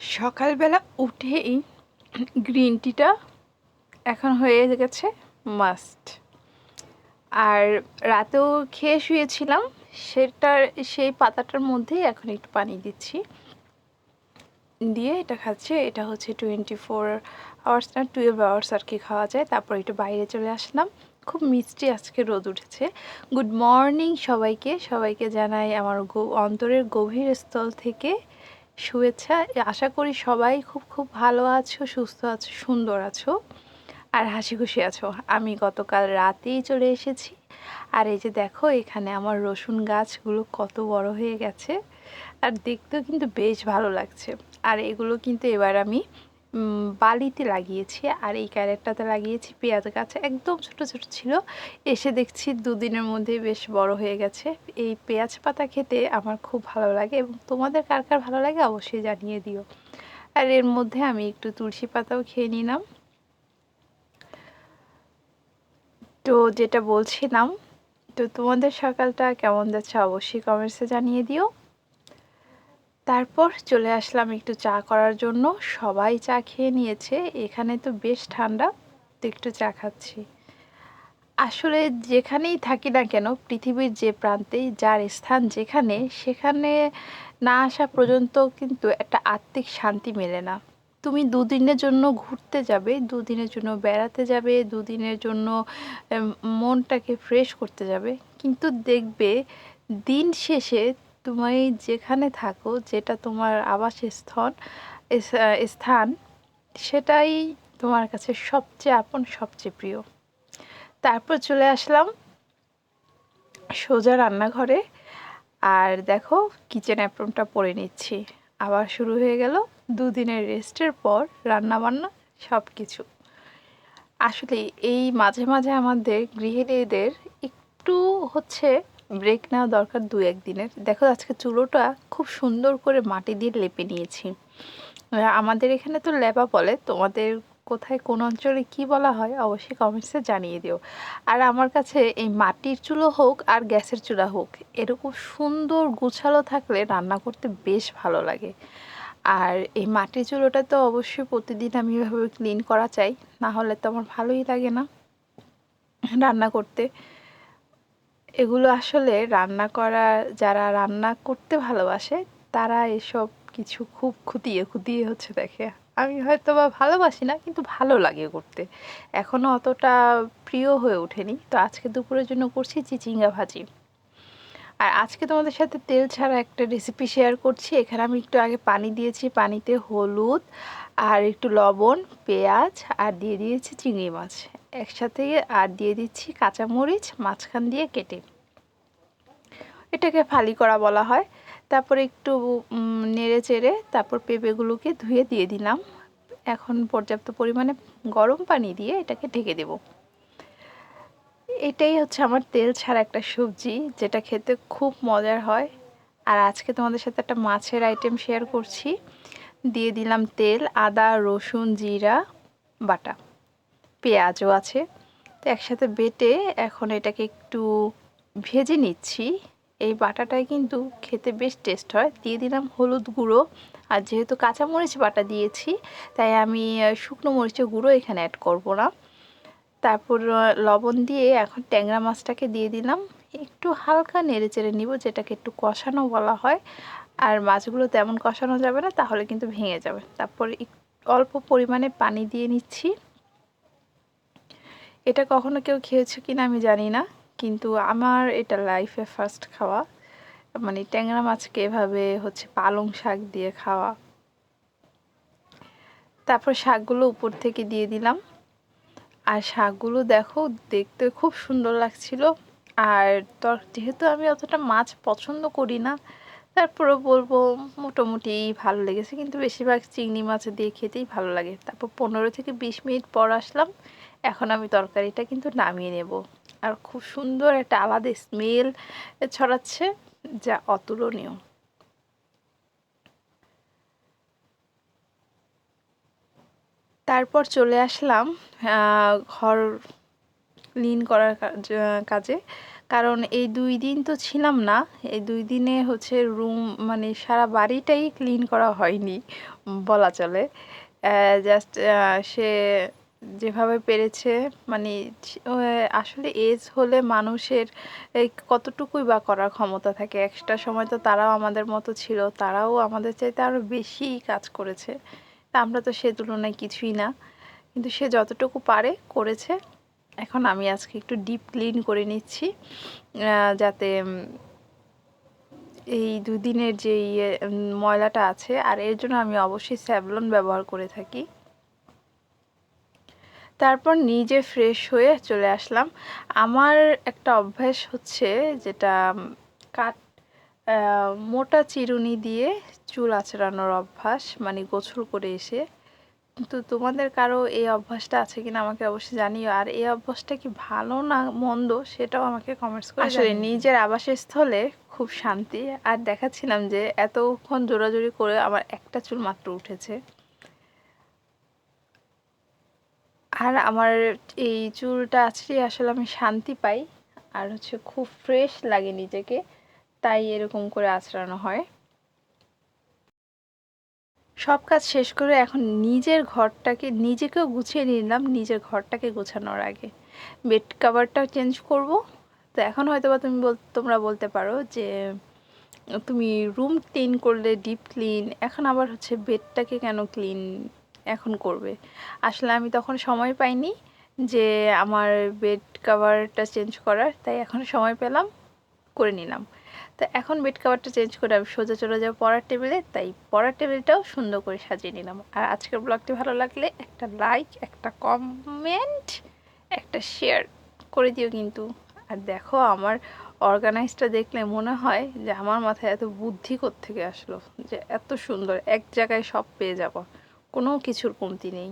সকালবেলা উঠেই গ্রিন টিটা এখন হয়ে গেছে মাস্ট আর রাতেও খেয়ে শুয়েছিলাম, সেটার, সেই পাতাটার মধ্যেই এখন একটু পানি দিচ্ছি। দিয়ে এটা খাচ্ছে, এটা হচ্ছে টোয়েন্টি ফোর আওয়ার্স না টুয়েলভ আওয়ার্স আর কি খাওয়া যায়। তারপর একটু বাইরে চলে আসলাম। খুব মিষ্টি আজকে রোদ উঠেছে। গুড মর্নিং সবাইকে। সবাইকে জানাই আমার অন্তরের গভীর স্থল থেকে শুভেচ্ছা। আশা করি সবাই খুব খুব ভালো আছো, সুস্থ আছো, সুন্দর আছো আর হাসি খুশি আছো। আমি গতকাল রাতেই চলে এসেছি। আর এই যে দেখো, এখানে আমার রসুন গাছগুলো কত বড় হয়ে গেছে। আর দেখতেও কিন্তু বেশ ভালো লাগছে। আর এগুলো কিন্তু এবার আমি বালিতে লাগিয়েছি আর এই ক্যারেটটাতে লাগিয়েছি পেঁয়াজ গাছ। একদম ছোট ছোট ছিল। এসে দেখছি দুদিনের মধ্যে বেশ বড় হয়ে গেছে। এই পেঁয়াজ পাতা খেতে আমার খুব ভালো লাগে এবং তোমাদের কার কার ভালো লাগে অবশ্যই জানিয়ে দিও। আর এর মধ্যে আমি একটু তুলসী পাতাও খেয়ে নিলাম। তো যেটা বলছিলাম, তো তোমাদের সকালটা কেমন যাচ্ছে অবশ্যই কমেন্টসে জানিয়ে দিও। তারপর চলে আসলাম একটু চা করার জন্য। সবাই চা খেয়ে নিয়েছে। এখানে তো বেশ ঠান্ডা, তো একটু চা খাচ্ছি। আসলে যেখানেই থাকি না কেন, পৃথিবীর যে প্রান্তেই, যার স্থান যেখানে, সেখানে না আসা পর্যন্ত কিন্তু একটা আত্মিক শান্তি মেলে না। তুমি দুদিনের জন্য ঘুরতে যাবে, দুদিনের জন্য বেড়াতে যাবে, দুদিনের জন্য মনটাকে ফ্রেশ করতে যাবে। কিন্তু দেখবে দিন শেষে তুমি যেখানে থাকো, যেটা তোমার আবাসস্থল স্থান, সেটাই তোমার কাছে সবচেয়ে আপন, সবচেয়ে প্রিয়। তারপর চলে আসলাম সোজা রান্নাঘরে। আর দেখো কিচেন অ্যাপ্রনটা পরে নিচ্ছি। আবার শুরু হয়ে গেল দুদিনের রেস্টের পর রান্না বান্না সব কিছু আসলে এই মাঝে মাঝে আমাদের গৃহিণীদের একটু হচ্ছে ব্রেক নেওয়া দরকার দু একদিনের দেখো, আজকে চুলোটা খুব সুন্দর করে মাটি দিয়ে লেপে নিয়েছি। আমাদের এখানে তো লেপা বলে, তোমাদের কোথায় কোন অঞ্চলে কি বলা হয় অবশ্যই কমেন্টসে জানিয়ে দিও। আর আমার কাছে এই মাটির চুলো হোক আর গ্যাসের চুলা হোক, এরকম সুন্দর গুছালো থাকলে রান্না করতে বেশ ভালো লাগে। আর এই মাটির চুলোটা তো অবশ্যই প্রতিদিন আমি এভাবে ক্লিন করা চাই, না হলে তো আমার ভালোই লাগে না রান্না করতে। এগুলো আসলে রান্না করা, যারা রান্না করতে ভালোবাসে, তারা এসব কিছু খুব খুঁটিয়ে খুঁটিয়ে হচ্ছে দেখে। আমি হয়তো বা ভালোবাসি না, কিন্তু ভালো লাগে করতে। এখনও অতটা প্রিয় হয়ে ওঠেনি। তো আজকে দুপুরের জন্য করছি চিচিঙ্গা ভাজি। আর আজকে তোমাদের সাথে তেল ছাড়া একটা রেসিপি শেয়ার করছি। এখানে আমি একটু আগে পানি দিয়েছি। পানিতে হলুদ আর একটু লবণ, পেঁয়াজ, আর দিয়ে দিয়েছি চিংড়ি মাছ। একসাথে আর দিয়ে দিচ্ছি কাঁচামরিচ মাঝখান দিয়ে কেটে। এটাকে ফালি করা বলা হয়। তারপরে একটু নেড়ে চেড়ে তারপর পেঁপেগুলোকে ধুয়ে দিয়ে দিলাম। এখন পর্যাপ্ত পরিমাণে গরম পানি দিয়ে এটাকে ঢেকে দেব। এটাই হচ্ছে আমার তেল ছাড়া একটা সবজি, যেটা খেতে খুব মজার হয়। আর আজকে তোমাদের সাথে একটা মাছের আইটেম শেয়ার করছি। দিয়ে দিলাম তেল, আদা, রসুন, জিরা, বাটা। পেঁয়াজও আছে। তো একসাথে বেটে এখন এটাকে একটু ভেজে নিচ্ছি। এই বাটাটাই কিন্তু খেতে বেশ টেস্ট হয়। দিয়ে দিলাম হলুদ গুঁড়ো। আর যেহেতু কাঁচামরিচ বাটা দিয়েছি, তাই আমি শুকনো মরিচের গুঁড়ো এখানে অ্যাড করব না। তারপর লবণ দিয়ে এখন ট্যাংরা মাছটাকে দিয়ে দিলাম। একটু হালকা নেড়ে চেড়ে নিব, যেটাকে একটু কষানো বলা হয়। আর মাছগুলো তেমন কষানো যাবে না, তাহলে কিন্তু ভেঙে যাবে। তারপর অল্প পরিমাণে পানি দিয়ে নিচ্ছি। এটা কখনো কেউ খেয়েছে কিনা আমি জানি না, কিন্তু আমার এটা লাইফে ফার্স্ট খাওয়া। মানে ট্যাংরা মাছকে এভাবে হচ্ছে পালং শাক দিয়ে খাওয়া। তারপর শাকগুলো উপর থেকে দিয়ে দিলাম। আর শাকগুলো দেখো, দেখতে খুব সুন্দর লাগছিল। আর তর, যেহেতু আমি অতটা মাছ পছন্দ করি না তারপরে বলব মোটামুটি ভালো লেগেছে। কিন্তু বেশিরভাগ চিংড়ি মাছ দিয়ে খেতেই ভালো লাগে। তারপর পনেরো থেকে বিশ মিনিট পর আসলাম। এখন আমি তরকারিটা কিন্তু নামিয়ে নেব। আর খুব সুন্দর একটা আলাদা স্মেল ছড়াচ্ছে যা অতুলনীয়। তারপর চলে আসলাম ঘর ক্লিন করার কাজে। কারণ এই দুই দিন তো ছিলাম না, এই দুই দিনে হচ্ছে রুম মানে সারা বাড়িটাই ক্লিন করা হয়নি বলা চলে। জাস্ট সে যেভাবে পেরেছে মানে আসলে এজ হলে মানুষের কতটুকুই বা করার ক্ষমতা থাকে? একটা সময় তো তারাও আমাদের মতো ছিল, তারাও আমাদের চাইতে আরও বেশি কাজ করেছে। তা আমরা তো সে তুলনায় কিছুই না। কিন্তু সে যতটুকু পারে করেছে। এখন আমি আজকে একটু ডিপ ক্লিন করে নিচ্ছি যাতে এই দুদিনের যে ইয়ে ময়লাটা আছে, আর এর জন্য আমি অবশ্যই স্যাভলন ব্যবহার করে থাকি। তারপর নিজে ফ্রেশ হয়ে চলে আসলাম। আমার একটা অভ্যাস হচ্ছে যেটা কাট মোটা চিরুনি দিয়ে চুল আঁচড়ানোর অভ্যাস মানে গোসল করে এসে। কিন্তু তোমাদের কারও এই অভ্যাসটা আছে কিনা আমাকে অবশ্যই জানিও। আর এই অভ্যাসটা কি ভালো না মন্দ সেটাও আমাকে কমেন্টস করে আসলে নিজের আবাসস্থলে খুব শান্তি। আর দেখাচ্ছিলাম যে এতক্ষণ জোরাজুরি করে আমার একটা চুল মাত্র উঠেছে। আর আমার এই চুলটা আছড়ে আসলে আমি শান্তি পাই আর হচ্ছে খুব ফ্রেশ লাগে নিজেকে, তাই এরকম করে আঁচড়ানো হয়। সব কাজ শেষ করে এখন নিজের ঘরটাকে, নিজেকেও গুছিয়ে নিলাম নিজের ঘরটাকে গোছানোর আগে। বেড কাভারটাও চেঞ্জ করব। তো এখন হয়তো বা তুমি বল, তোমরা বলতে পারো যে, তুমি রুম ক্লিন করলে ডিপ ক্লিন এখন আবার হচ্ছে বেডটাকে কেন ক্লিন এখন করবে। আসলে আমি তখন সময় পাইনি যে আমার বেড কাভারটা চেঞ্জ করার, তাই এখন সময় পেলাম, করে নিলাম। তো এখন বেড কাভারটা চেঞ্জ করে আমি সোজা চলে যাব পড়ার টেবিলে তাই পড়ার টেবিলটাও সুন্দর করে সাজিয়ে নিলাম। আর আজকের ব্লগটি ভালো লাগলে একটা লাইক একটা কমেন্ট একটা শেয়ার করে দিও কিন্তু। আর দেখো আমার অর্গানাইজটা দেখলে মনে হয় যে আমার মাথায় এত বুদ্ধি থেকে আসলো, যে এত সুন্দর, এক জায়গায় সব পেয়ে যাব। কোনো কিছুর কমতি নেই।